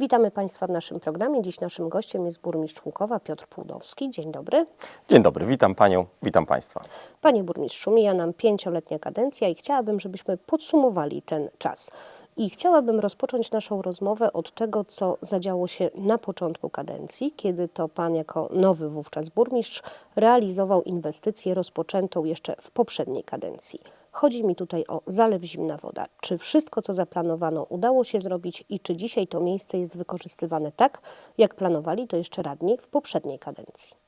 Witamy Państwa w naszym programie. Dziś naszym gościem jest burmistrz Łukowa Piotr Płudowski. Dzień dobry. Dzień dobry, witam Panią, witam Państwa. Panie burmistrzu, mija nam pięcioletnia kadencja i chciałabym, żebyśmy podsumowali ten czas. I chciałabym rozpocząć naszą rozmowę od tego, co zadziało się na początku kadencji, kiedy to Pan jako nowy wówczas burmistrz realizował inwestycję rozpoczętą jeszcze w poprzedniej kadencji. Chodzi mi tutaj o zalew Zimna Woda. Czy wszystko, co zaplanowano, udało się zrobić i czy dzisiaj to miejsce jest wykorzystywane tak, jak planowali to jeszcze radni w poprzedniej kadencji?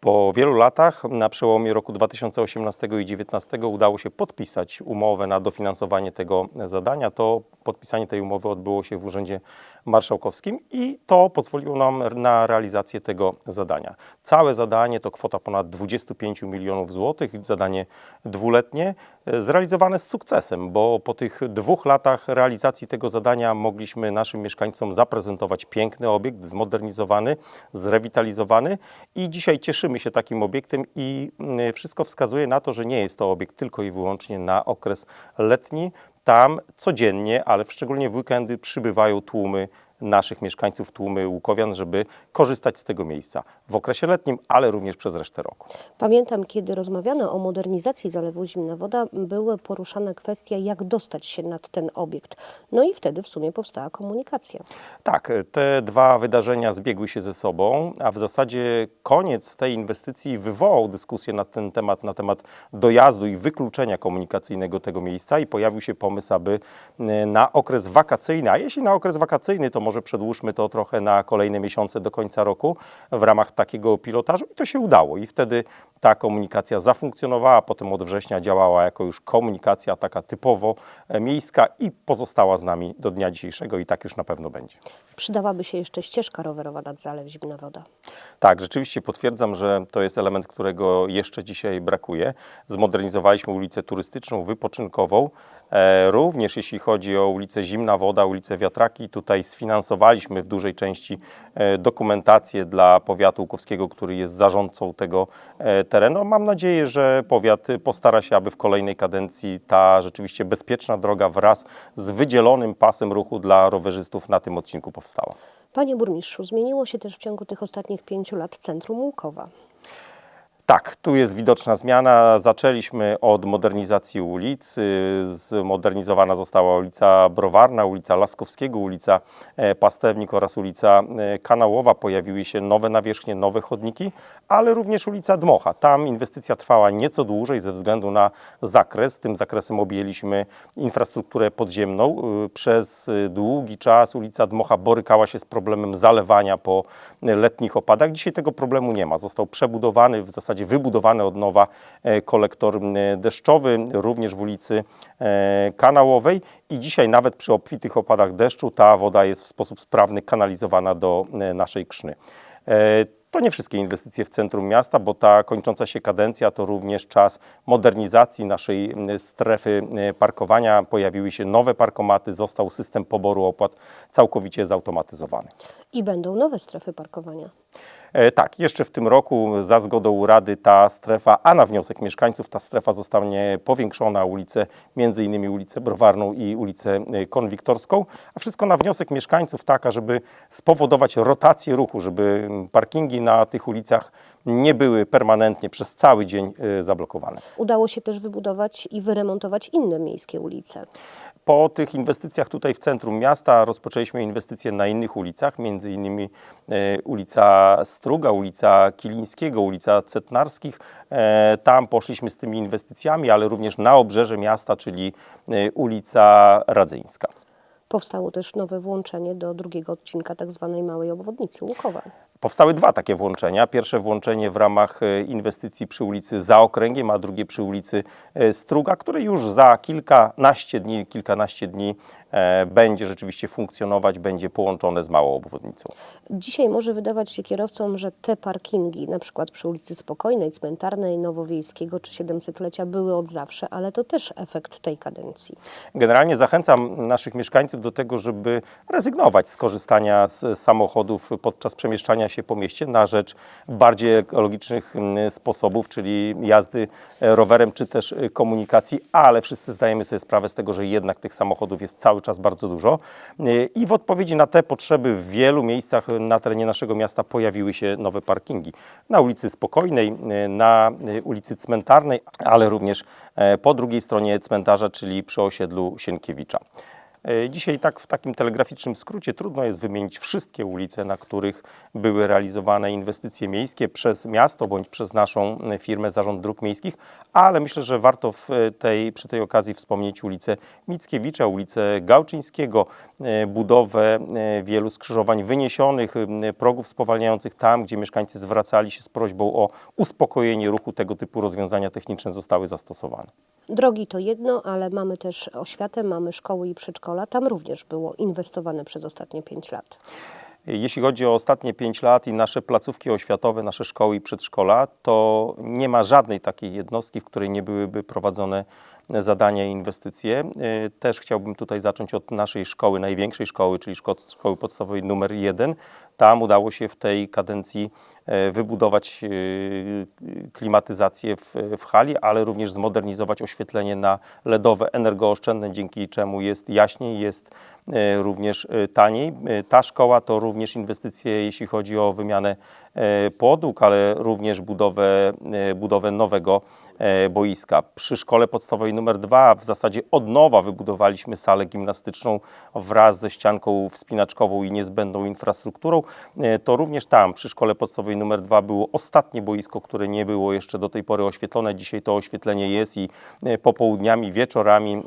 Po wielu latach, na przełomie roku 2018 i 2019, udało się podpisać umowę na dofinansowanie tego zadania. To podpisanie tej umowy odbyło się w Urzędzie Marszałkowskim i to pozwoliło nam na realizację tego zadania. Całe zadanie to kwota ponad 25 milionów złotych, zadanie dwuletnie, e, zrealizowane z sukcesem, bo po tych dwóch latach realizacji tego zadania mogliśmy naszym mieszkańcom zaprezentować piękny obiekt, zmodernizowany, zrewitalizowany i dzisiaj cieszymy się takim obiektem i mm, wszystko wskazuje na to, że nie jest to obiekt tylko i wyłącznie na okres letni. Tam codziennie, ale szczególnie w weekendy przybywają tłumy naszych mieszkańców, tłumy łukowian, żeby korzystać z tego miejsca w okresie letnim, ale również przez resztę roku. Pamiętam, kiedy rozmawiano o modernizacji zalewu Zimna Woda, były poruszane kwestie, jak dostać się nad ten obiekt. No i wtedy w sumie powstała komunikacja. Tak, te dwa wydarzenia zbiegły się ze sobą, a w zasadzie koniec tej inwestycji wywołał dyskusję na ten temat, na temat dojazdu i wykluczenia komunikacyjnego tego miejsca i pojawił się pomysł, aby e, na okres wakacyjny, a jeśli na okres wakacyjny, to może przedłużmy to trochę na kolejne miesiące do końca roku w ramach takiego pilotażu i to się udało i wtedy ta komunikacja zafunkcjonowała, potem od września działała jako już komunikacja taka typowo e, miejska i pozostała z nami do dnia dzisiejszego i tak już na pewno będzie. Przydałaby się jeszcze ścieżka rowerowa nad zalew Zimna Woda. Tak, rzeczywiście potwierdzam, że to jest element, którego jeszcze dzisiaj brakuje. Zmodernizowaliśmy ulicę turystyczną, wypoczynkową. E, również jeśli chodzi o ulicę Zimna Woda, ulicę Wiatraki, tutaj sfinansowaliśmy w dużej części e, dokumentację dla powiatu łukowskiego, który jest zarządcą tego e, terenu. Mam nadzieję, że powiat postara się, aby w kolejnej kadencji ta rzeczywiście bezpieczna droga wraz z wydzielonym pasem ruchu dla rowerzystów na tym odcinku powstała. Panie burmistrzu, zmieniło się też w ciągu tych ostatnich pięciu lat centrum Łukowa. Tak, tu jest widoczna zmiana. Zaczęliśmy od modernizacji ulic. Zmodernizowana została ulica Browarna, ulica Laskowskiego, ulica e, Pastewnik oraz ulica e, Kanałowa. Pojawiły się nowe nawierzchnie, nowe chodniki, ale również ulica Dmocha. Tam inwestycja trwała nieco dłużej ze względu na zakres. Tym zakresem objęliśmy infrastrukturę podziemną. Y, Przez długi czas ulica Dmocha borykała się z problemem zalewania po letnich opadach. Dzisiaj tego problemu nie ma. Został przebudowany, w zasadzie wybudowany od nowa e, kolektor deszczowy, również w ulicy e, Kanałowej i dzisiaj nawet przy obfitych opadach deszczu ta woda jest w sposób sprawny kanalizowana do e, naszej Krzny. To nie wszystkie inwestycje w centrum miasta, bo ta kończąca się kadencja to również czas modernizacji naszej strefy parkowania. Pojawiły się nowe parkomaty, został system poboru opłat całkowicie zautomatyzowany. I będą nowe strefy parkowania. E, Tak, jeszcze w tym roku za zgodą Rady ta strefa, a na wniosek mieszkańców ta strefa zostanie powiększona o ulicę, między innymi ulicę Browarną i ulicę e, Konwiktorską, a wszystko na wniosek mieszkańców taka, żeby spowodować rotację ruchu, żeby parkingi na tych ulicach nie były permanentnie przez cały dzień e, zablokowane. Udało się też wybudować i wyremontować inne miejskie ulice. Po tych inwestycjach tutaj w centrum miasta rozpoczęliśmy inwestycje na innych ulicach, między innymi e, ulica Struga, ulica Kilińskiego, ulica Cetnarskich. E, tam poszliśmy z tymi inwestycjami, ale również na obrzeże miasta, czyli e, ulica Radzyńska. Powstało też nowe włączenie do drugiego odcinka tak zwanej małej obwodnicy Łukowa. Powstały dwa takie włączenia. Pierwsze włączenie w ramach e, inwestycji przy ulicy za okręgiem, a drugie przy ulicy e, Struga, które już za kilkanaście dni, kilkanaście dni e, będzie rzeczywiście funkcjonować, będzie połączone z małą obwodnicą. Dzisiaj może wydawać się kierowcom, że te parkingi, na przykład przy ulicy Spokojnej, Cmentarnej, Nowowiejskiego czy 700-lecia były od zawsze, ale to też efekt tej kadencji. Generalnie zachęcam naszych mieszkańców do tego, żeby rezygnować z korzystania z samochodów podczas przemieszczania się po mieście na rzecz bardziej ekologicznych mm, sposobów, czyli jazdy e, rowerem czy też e, komunikacji, ale wszyscy zdajemy sobie sprawę z tego, że jednak tych samochodów jest cały czas bardzo dużo. E, I w odpowiedzi na te potrzeby w wielu miejscach na terenie naszego miasta pojawiły się nowe parkingi. Na ulicy Spokojnej, na ulicy Cmentarnej, ale również po drugiej stronie cmentarza, czyli przy osiedlu Sienkiewicza. E, Dzisiaj tak w takim telegraficznym skrócie trudno jest wymienić wszystkie ulice, na których były realizowane inwestycje miejskie przez miasto bądź przez naszą e, firmę Zarząd Dróg Miejskich, ale myślę, że warto w e, tej, przy tej okazji wspomnieć ulicę Mickiewicza, ulicę Gałczyńskiego, budowę wielu skrzyżowań wyniesionych, progów spowalniających tam, gdzie mieszkańcy zwracali się z prośbą o uspokojenie ruchu, tego typu rozwiązania techniczne zostały zastosowane. Drogi to jedno, ale mamy też oświatę, mamy szkoły i przedszkola. Tam również było inwestowane przez ostatnie 5 lat. Jeśli chodzi o ostatnie 5 lat i nasze placówki oświatowe, nasze szkoły i przedszkola, to nie ma żadnej takiej jednostki, w której nie byłyby prowadzone zadania i inwestycje. Y, Też chciałbym tutaj zacząć od naszej szkoły, największej szkoły, czyli szko- szkoły podstawowej numer 1. Tam udało się w tej kadencji wybudować y, klimatyzację w, w hali, ale również zmodernizować oświetlenie na LEDowe, energooszczędne, dzięki czemu jest jaśniej, jest e, również e, taniej. E, Ta szkoła to również inwestycje, jeśli chodzi o wymianę e, podłóg, ale również budowę, e, budowę nowego e, boiska. Przy szkole podstawowej numer 2 w zasadzie od nowa wybudowaliśmy salę gimnastyczną wraz ze ścianką wspinaczkową i niezbędną infrastrukturą. E, To również tam przy szkole podstawowej numer 2 było ostatnie boisko, które nie było jeszcze do tej pory oświetlone. Dzisiaj to oświetlenie jest i e, popołudniami, wieczorami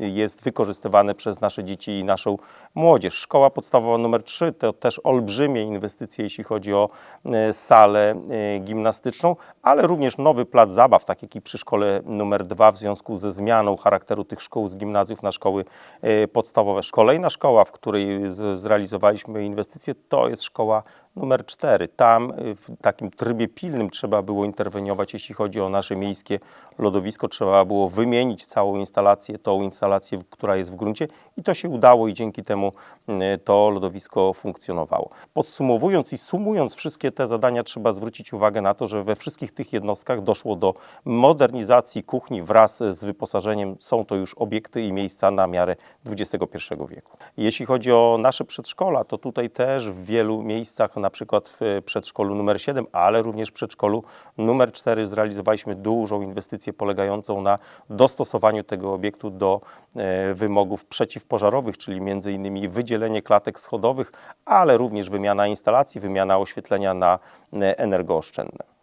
e, jest wykorzystywane przez nasze dzieci i naszą młodzież. Szkoła podstawowa numer 3 to też olbrzymie inwestycje, jeśli chodzi o e, salę e, gimnastyczną, ale również nowy plac zabaw, jak i przy szkole numer 2 w związku ze zmianą charakteru tych szkół z gimnazjów na szkoły e, podstawowe. Kolejna szkoła, w której zrealizowaliśmy inwestycje, to jest szkoła numer 4. Tam y, w takim trybie pilnym trzeba było interweniować, jeśli chodzi o nasze miejskie lodowisko. Trzeba było wymienić całą instalację, tą instalację, która jest w gruncie i to się udało i dzięki temu y, to lodowisko funkcjonowało. Podsumowując i sumując wszystkie te zadania, trzeba zwrócić uwagę na to, że we wszystkich tych jednostkach doszło do modernizacji kuchni wraz z wyposażeniem. Są to już obiekty i miejsca na miarę XXI wieku. Jeśli chodzi o nasze przedszkola, to tutaj też w wielu miejscach, na przykład w przedszkolu numer 7, ale również w przedszkolu numer 4 zrealizowaliśmy dużą inwestycję polegającą na dostosowaniu tego obiektu do e, wymogów przeciwpożarowych, czyli między innymi wydzielenie klatek schodowych, ale również wymiana instalacji, wymiana oświetlenia na e, energooszczędne.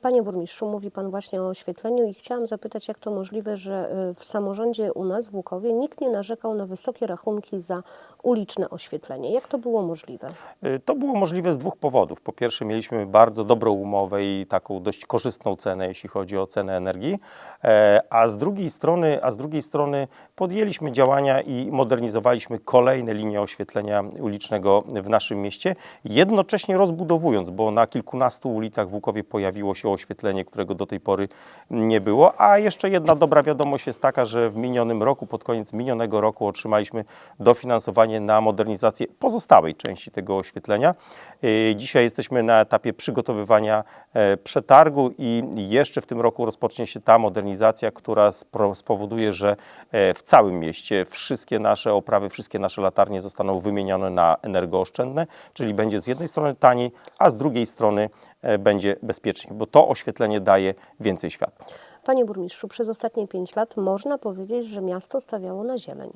Panie burmistrzu, mówi Pan właśnie o oświetleniu i chciałam zapytać, jak to możliwe, że y, w samorządzie u nas w Łukowie nikt nie narzekał na wysokie rachunki za uliczne oświetlenie. Jak to było możliwe? Y, To było możliwe z dwóch powodów. Po pierwsze, mieliśmy bardzo dobrą umowę i taką dość korzystną cenę, jeśli chodzi o cenę energii, e, a z drugiej strony, a z drugiej strony podjęliśmy działania i modernizowaliśmy kolejne linie oświetlenia ulicznego w naszym mieście, jednocześnie rozbudowując, bo na kilkunastu ulicach w Łukowie pojawiło się oświetlenie, którego do tej pory nie było. A jeszcze jedna dobra wiadomość jest taka, że w minionym roku, pod koniec minionego roku otrzymaliśmy dofinansowanie na modernizację pozostałej części tego oświetlenia. Yy, Dzisiaj jesteśmy na etapie przygotowywania e, przetargu i jeszcze w tym roku rozpocznie się ta modernizacja, która spowoduje, że e, w całym mieście wszystkie nasze oprawy, wszystkie nasze latarnie zostaną wymienione na energooszczędne, czyli będzie z jednej strony taniej, a z drugiej strony będzie bezpieczniej, bo to oświetlenie daje więcej światła. Panie burmistrzu, przez ostatnie 5 lat można powiedzieć, że miasto stawiało na zieleń.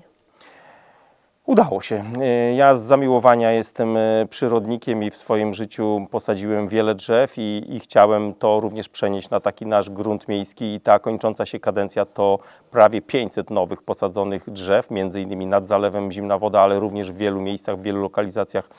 Udało się. E, Ja z zamiłowania jestem e, przyrodnikiem i w swoim życiu posadziłem wiele drzew i, i chciałem to również przenieść na taki nasz grunt miejski i ta kończąca się kadencja to prawie 500 nowych posadzonych drzew, między innymi nad zalewem Zimna Woda, ale również w wielu miejscach, w wielu lokalizacjach e,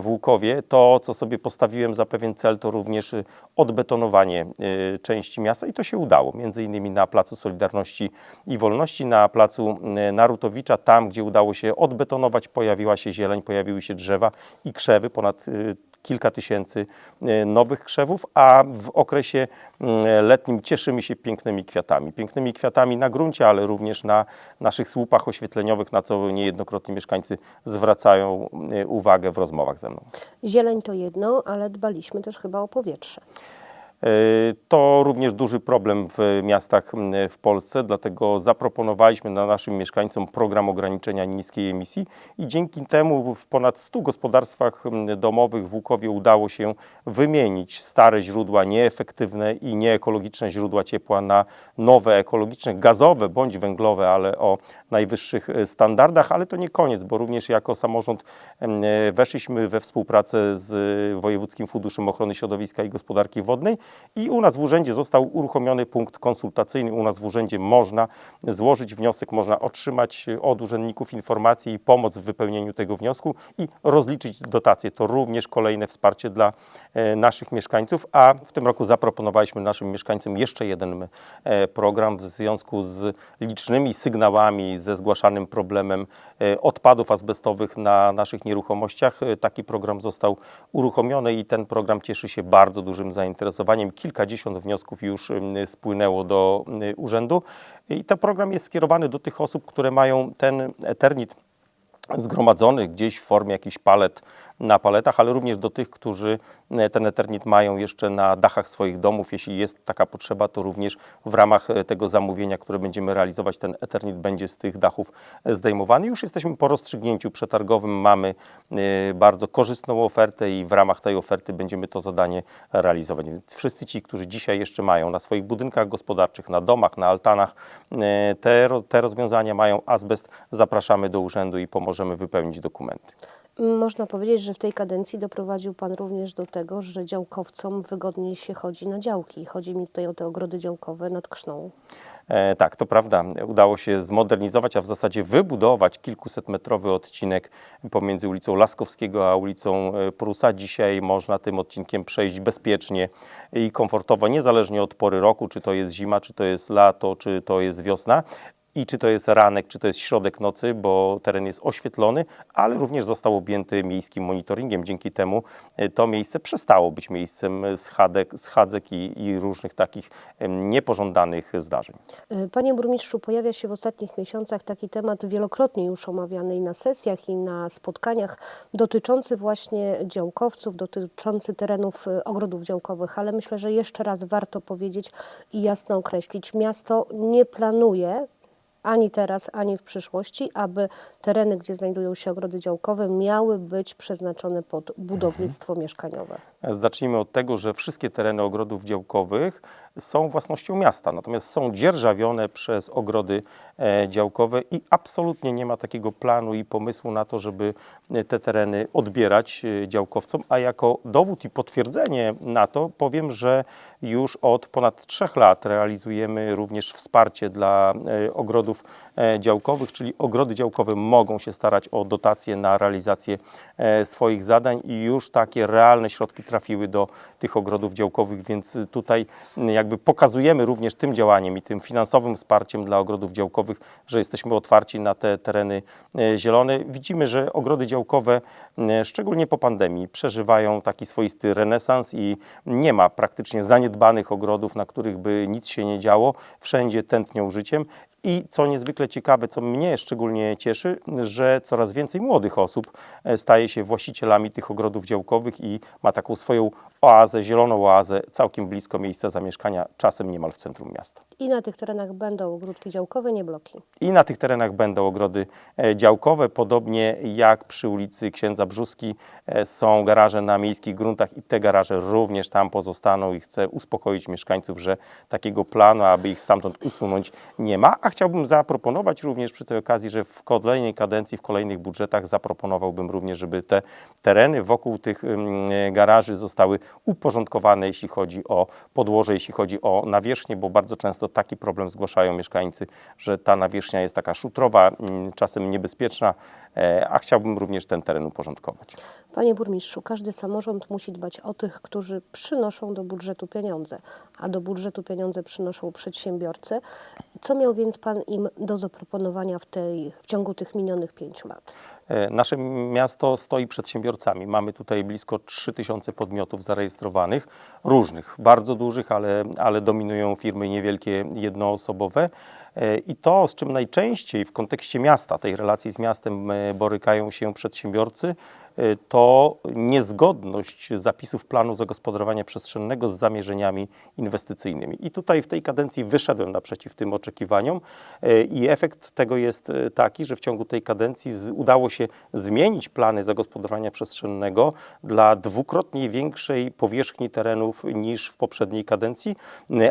w Łukowie. To, co sobie postawiłem za pewien cel, to również e, odbetonowanie e, części miasta i to się udało. Między innymi na Placu Solidarności i Wolności, na Placu e, Narutowicza, tam, gdzie udało się odbetonować, pojawiła się zieleń, pojawiły się drzewa i krzewy, ponad y, kilka tysięcy e, nowych krzewów, a w okresie mm, letnim cieszymy się pięknymi kwiatami. Pięknymi kwiatami na gruncie, ale również na naszych słupach oświetleniowych, na co niejednokrotnie mieszkańcy zwracają e, uwagę w rozmowach ze mną. Zieleń to jedno, ale dbaliśmy też chyba o powietrze. E, To również duży problem w miastach w Polsce, dlatego zaproponowaliśmy na naszym mieszkańcom program ograniczenia niskiej emisji i dzięki temu w ponad 100 gospodarstwach domowych w Łukowie udało się wymienić stare źródła nieefektywne i nieekologiczne źródła ciepła na nowe ekologiczne, gazowe bądź węglowe, ale o najwyższych e, standardach, ale to nie koniec, bo również jako samorząd e, weszliśmy we współpracę z Wojewódzkim Funduszem Ochrony Środowiska i Gospodarki Wodnej i u nas w urzędzie został uruchomiony punkt konsultacyjny. U nas w urzędzie można złożyć wniosek, można otrzymać od urzędników informacje i pomoc w wypełnieniu tego wniosku i rozliczyć dotacje. To również kolejne wsparcie dla e, naszych mieszkańców, a w tym roku zaproponowaliśmy naszym mieszkańcom jeszcze jeden e, program w związku z licznymi sygnałami ze zgłaszanym problemem e, odpadów azbestowych na naszych nieruchomościach. Taki program został uruchomiony i ten program cieszy się bardzo dużym zainteresowaniem. Kilkadziesiąt wniosków już spłynęło do em, urzędu. I ten program jest skierowany do tych osób, które mają ten eternit zgromadzony gdzieś w formie jakichś palet na paletach, ale również do tych, którzy e, ten eternit mają jeszcze na dachach swoich domów. Jeśli jest taka potrzeba, to również w ramach e, tego zamówienia, które będziemy realizować, ten eternit będzie z tych dachów e, zdejmowany. Już jesteśmy po rozstrzygnięciu przetargowym, mamy bardzo korzystną ofertę i w ramach tej oferty będziemy to zadanie realizować. Więc wszyscy ci, którzy dzisiaj jeszcze mają na swoich budynkach gospodarczych, na domach, na altanach te, te rozwiązania mają azbest, zapraszamy do urzędu i pomożemy wypełnić dokumenty. Można powiedzieć, że w tej kadencji doprowadził Pan również do tego, że działkowcom wygodniej się chodzi na działki. Chodzi mi tutaj o te ogrody działkowe nad Krzną. E, tak, to prawda. Udało się zmodernizować, a w zasadzie wybudować kilkusetmetrowy odcinek pomiędzy ulicą Laskowskiego a ulicą e, Prusa. Dzisiaj można tym odcinkiem przejść bezpiecznie i komfortowo, niezależnie od pory roku, czy to jest zima, czy to jest lato, czy to jest wiosna. I czy to jest ranek, czy to jest środek nocy, bo teren jest oświetlony, ale również został objęty miejskim monitoringiem. Dzięki temu e, to miejsce przestało być miejscem schadek, schadzek i, i różnych takich niepożądanych zdarzeń. Y, Panie burmistrzu, pojawia się w ostatnich miesiącach taki temat wielokrotnie już omawiany i na sesjach, i na spotkaniach, dotyczący właśnie działkowców, dotyczący terenów y, ogrodów działkowych, ale myślę, że jeszcze raz warto powiedzieć i jasno określić, miasto nie planuje ani teraz, ani w przyszłości, aby tereny, gdzie znajdują się ogrody działkowe, miały być przeznaczone pod budownictwo mieszkaniowe. Zacznijmy od tego, że wszystkie tereny ogrodów działkowych są własnością miasta, natomiast są dzierżawione przez ogrody e, działkowe i absolutnie nie ma takiego planu i pomysłu na to, żeby e, te tereny odbierać e, działkowcom, a jako dowód i potwierdzenie na to powiem, że już od ponad trzech lat realizujemy również wsparcie dla ogrodów działkowych, czyli ogrody działkowe mogą się starać o dotacje na realizację swoich zadań i już takie realne środki trafiły do tych ogrodów działkowych, więc tutaj jakby pokazujemy również tym działaniem i tym finansowym wsparciem dla ogrodów działkowych, że jesteśmy otwarci na te tereny e, zielone. Widzimy, że ogrody działkowe, m, szczególnie po pandemii, przeżywają taki swoisty renesans i nie ma praktycznie zaniedbanych ogrodów, na których by nic się nie działo. Wszędzie tętnią życiem. I co niezwykle ciekawe, co mnie szczególnie cieszy, że coraz więcej młodych osób e, staje się właścicielami tych ogrodów działkowych i ma taką swoją oazę, zieloną oazę całkiem blisko miejsca zamieszkania, czasem niemal w centrum miasta. I na tych terenach będą ogródki działkowe, nie bloki. I na tych terenach będą ogrody e, działkowe, podobnie jak przy ulicy Księdza Brzuski e, są garaże na miejskich gruntach i te garaże również tam pozostaną i chcę uspokoić mieszkańców, że takiego planu, aby ich stamtąd usunąć nie ma, a chciałbym zaproponować również przy tej okazji, że w kolejnej kadencji, w kolejnych budżetach zaproponowałbym również, żeby te tereny wokół tych ym, e, garaży zostały uporządkowane, jeśli chodzi o podłoże, jeśli chodzi o nawierzchnię, bo bardzo często taki problem zgłaszają mieszkańcy, że ta nawierzchnia jest taka szutrowa, ym, czasem niebezpieczna, e, a chciałbym również ten teren uporządkować. Panie burmistrzu, każdy samorząd musi dbać o tych, którzy przynoszą do budżetu pieniądze, a do budżetu pieniądze przynoszą przedsiębiorcy. Co miał więc Pan im do zaproponowania w, tej, w ciągu tych minionych pięciu lat? E, Nasze miasto stoi przedsiębiorcami. Mamy tutaj blisko 3000 podmiotów zarejestrowanych, różnych, bardzo dużych, ale, ale dominują firmy niewielkie, jednoosobowe. E, I to, z czym najczęściej w kontekście miasta, tej relacji z miastem e, borykają się przedsiębiorcy, to niezgodność zapisów planu zagospodarowania przestrzennego z zamierzeniami inwestycyjnymi. I tutaj w tej kadencji wyszedłem naprzeciw tym oczekiwaniom e, i efekt tego jest e, taki, że w ciągu tej kadencji udało się zmienić plany zagospodarowania przestrzennego dla dwukrotnie większej powierzchni terenów niż w poprzedniej kadencji,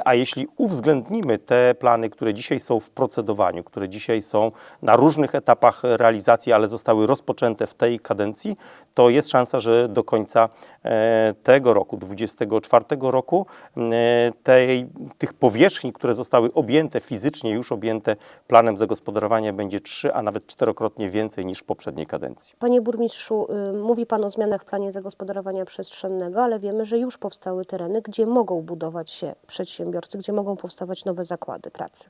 a jeśli uwzględnimy te plany, które dzisiaj są w procedowaniu, które dzisiaj są na różnych etapach realizacji, ale zostały rozpoczęte w tej kadencji, to jest szansa, że do końca e, tego roku, 2024 roku, e, tej, tych powierzchni, które zostały objęte fizycznie, już objęte planem zagospodarowania, będzie trzy, a nawet czterokrotnie więcej niż w poprzedniej kadencji. Panie burmistrzu, y, mówi Pan o zmianach w planie zagospodarowania przestrzennego, ale wiemy, że już powstały tereny, gdzie mogą budować się przedsiębiorcy, gdzie mogą powstawać nowe zakłady pracy.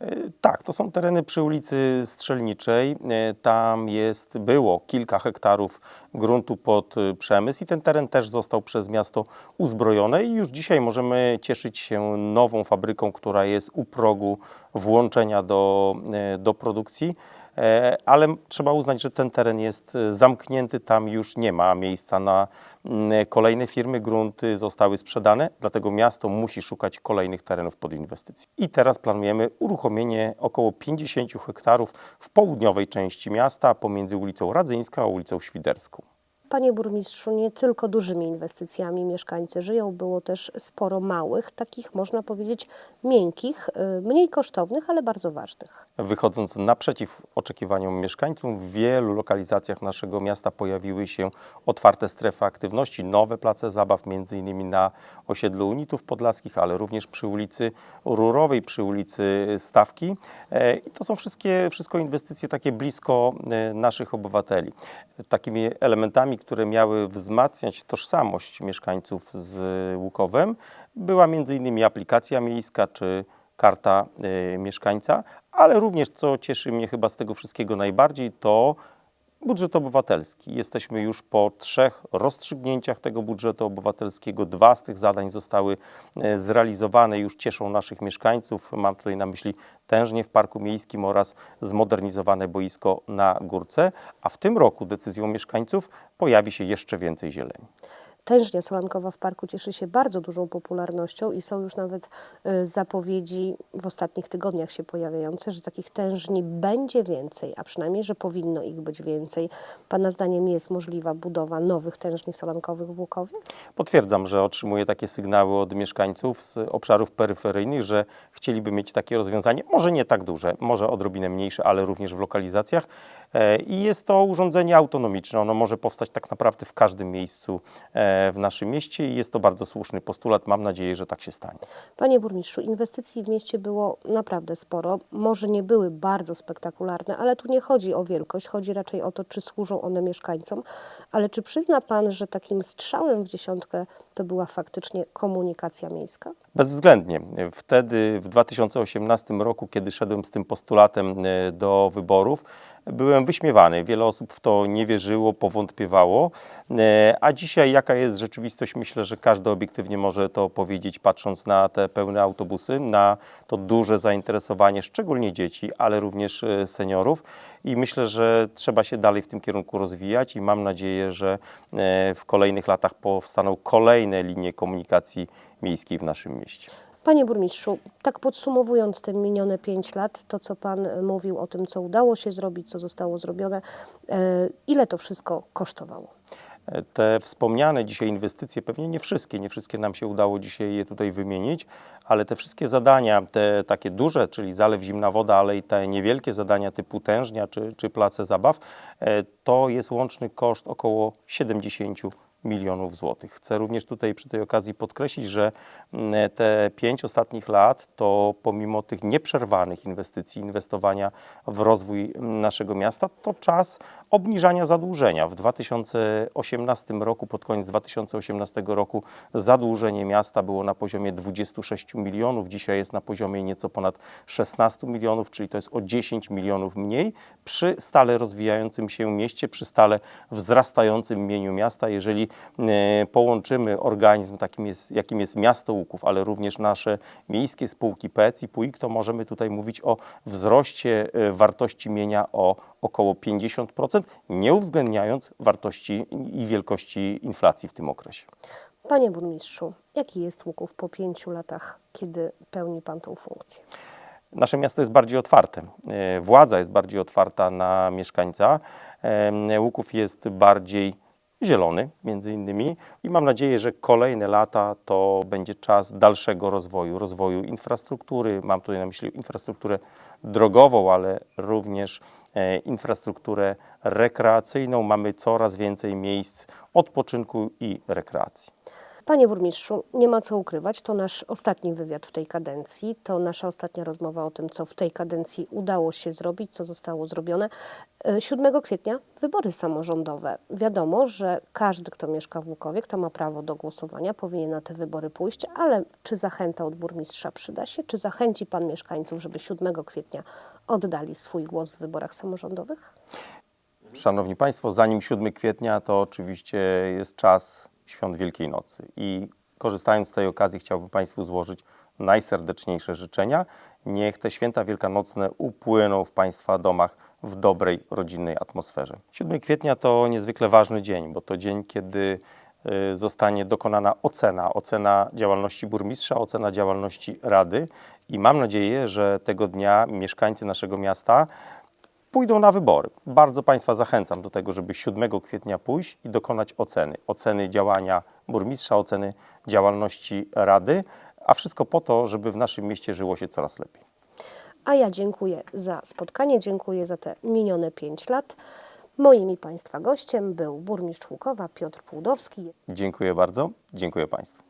E, Tak, to są tereny przy ulicy Strzelniczej. E, Tam jest, było kilka hektarów gruntu pod e, przemysł i ten teren też został przez miasto uzbrojony i już dzisiaj możemy cieszyć się nową fabryką, która jest u progu włączenia do, do produkcji. E, Ale trzeba uznać, że ten teren jest e, zamknięty, tam już nie ma miejsca na mm, kolejne firmy, grunty zostały sprzedane, dlatego miasto musi szukać kolejnych terenów pod inwestycje. I teraz planujemy uruchomienie około 50 hektarów w południowej części miasta pomiędzy ulicą Radzyńską a ulicą Świderską. Panie burmistrzu, nie tylko dużymi inwestycjami mieszkańcy żyją, było też sporo małych, takich można powiedzieć miękkich, y, mniej kosztownych, ale bardzo ważnych. Wychodząc naprzeciw oczekiwaniom mieszkańców, w wielu lokalizacjach naszego miasta pojawiły się otwarte strefy aktywności, nowe place zabaw, między innymi na osiedlu Unitów Podlaskich, ale również przy ulicy Rurowej, przy ulicy Stawki. E, I to są wszystkie, wszystko inwestycje takie blisko e, naszych obywateli. Takimi elementami, które miały wzmacniać tożsamość mieszkańców z Łukowem, była między innymi aplikacja miejska czy karta y, mieszkańca, ale również, co cieszy mnie chyba z tego wszystkiego najbardziej, to budżet obywatelski. Jesteśmy już po trzech rozstrzygnięciach tego budżetu obywatelskiego. Dwa z tych zadań zostały e, zrealizowane, już cieszą naszych mieszkańców. Mam tutaj na myśli tężnie w Parku Miejskim oraz zmodernizowane boisko na Górce, a w tym roku decyzją mieszkańców pojawi się jeszcze więcej zieleni. Tężnia solankowa w parku cieszy się bardzo dużą popularnością i są już nawet y, zapowiedzi w ostatnich tygodniach się pojawiające, że takich tężni będzie więcej, a przynajmniej, że powinno ich być więcej. Pana zdaniem jest możliwa budowa nowych tężni solankowych w Łukowie? Potwierdzam, że otrzymuję takie sygnały od mieszkańców z obszarów peryferyjnych, że chcieliby mieć takie rozwiązanie, może nie tak duże, może odrobinę mniejsze, ale również w lokalizacjach. E, I jest to urządzenie autonomiczne. Ono może powstać tak naprawdę w każdym miejscu e, w naszym mieście i jest to bardzo słuszny postulat. Mam nadzieję, że tak się stanie. Panie burmistrzu, inwestycji w mieście było naprawdę sporo. Może nie były bardzo spektakularne, ale tu nie chodzi o wielkość, chodzi raczej o to, czy służą one mieszkańcom. Ale czy przyzna Pan, że takim strzałem w dziesiątkę to była faktycznie komunikacja miejska? Bezwzględnie. Wtedy, w 2018 roku, kiedy szedłem z tym postulatem e, do wyborów, byłem wyśmiewany. Wiele osób w to nie wierzyło, powątpiewało. E, A dzisiaj, jaka jest rzeczywistość, myślę, że każdy obiektywnie może to powiedzieć, patrząc na te pełne autobusy, na to duże zainteresowanie, szczególnie dzieci, ale również e, seniorów. I myślę, że trzeba się dalej w tym kierunku rozwijać i mam nadzieję, że e, w kolejnych latach powstaną kolejne linie komunikacji miejskiej w naszym mieście. Panie burmistrzu, tak podsumowując te minione pięć lat, to co Pan e, mówił o tym, co udało się zrobić, co zostało zrobione, e, ile to wszystko kosztowało? Te wspomniane dzisiaj inwestycje, pewnie nie wszystkie, nie wszystkie nam się udało dzisiaj je tutaj wymienić, ale te wszystkie zadania, te takie duże, czyli zalew zimna woda, ale i te niewielkie zadania typu tężnia czy, czy place zabaw, e, to jest łączny koszt około 70 milionów złotych. Chcę również tutaj przy tej okazji podkreślić, że mm, te pięć ostatnich lat to pomimo tych nieprzerwanych inwestycji, inwestowania w rozwój mm, naszego miasta, to czas obniżania zadłużenia. W 2018 roku, pod koniec 2018 roku zadłużenie miasta było na poziomie 26 milionów, dzisiaj jest na poziomie nieco ponad 16 milionów, czyli to jest o 10 milionów mniej przy stale rozwijającym się mieście, przy stale wzrastającym mieniu miasta. Jeżeli połączymy organizm takim jest, jakim jest miasto Łuków, ale również nasze miejskie spółki PEC i PUIK, to możemy tutaj mówić o wzroście e, wartości mienia o około 50%, nie uwzględniając wartości i wielkości inflacji w tym okresie. Panie burmistrzu, jaki jest Łuków po pięciu latach, kiedy pełni Pan tą funkcję? Nasze miasto jest bardziej otwarte. E, Władza jest bardziej otwarta na mieszkańca. E, Łuków jest bardziej zielony, między innymi, i mam nadzieję, że kolejne lata to będzie czas dalszego rozwoju, rozwoju infrastruktury. Mam tutaj na myśli infrastrukturę drogową, ale również e, infrastrukturę rekreacyjną. Mamy coraz więcej miejsc odpoczynku i rekreacji. Panie burmistrzu, nie ma co ukrywać, to nasz ostatni wywiad w tej kadencji, to nasza ostatnia rozmowa o tym, co w tej kadencji udało się zrobić, co zostało zrobione. E, 7 kwietnia wybory samorządowe. Wiadomo, że każdy, kto mieszka w Łukowie, kto ma prawo do głosowania, powinien na te wybory pójść, ale czy zachęta od burmistrza przyda się? Czy zachęci Pan mieszkańców, żeby 7 kwietnia oddali swój głos w wyborach samorządowych? Szanowni Państwo, zanim 7 kwietnia, to oczywiście jest czas świąt Wielkiej Nocy. I korzystając z tej okazji, chciałbym Państwu złożyć najserdeczniejsze życzenia. Niech te święta wielkanocne upłyną w Państwa domach w dobrej, rodzinnej atmosferze. 7 kwietnia to niezwykle ważny dzień, bo to dzień, kiedy y, zostanie dokonana ocena, ocena działalności burmistrza, ocena działalności rady i mam nadzieję, że tego dnia mieszkańcy naszego miasta pójdą na wybory. Bardzo Państwa zachęcam do tego, żeby 7 kwietnia pójść i dokonać oceny. Oceny działania burmistrza, oceny działalności rady, a wszystko po to, żeby w naszym mieście żyło się coraz lepiej. A ja dziękuję za spotkanie, dziękuję za te minione 5 lat. Moim i Państwa gościem był burmistrz Łukowa Piotr Płudowski. Dziękuję bardzo. Dziękuję Państwu.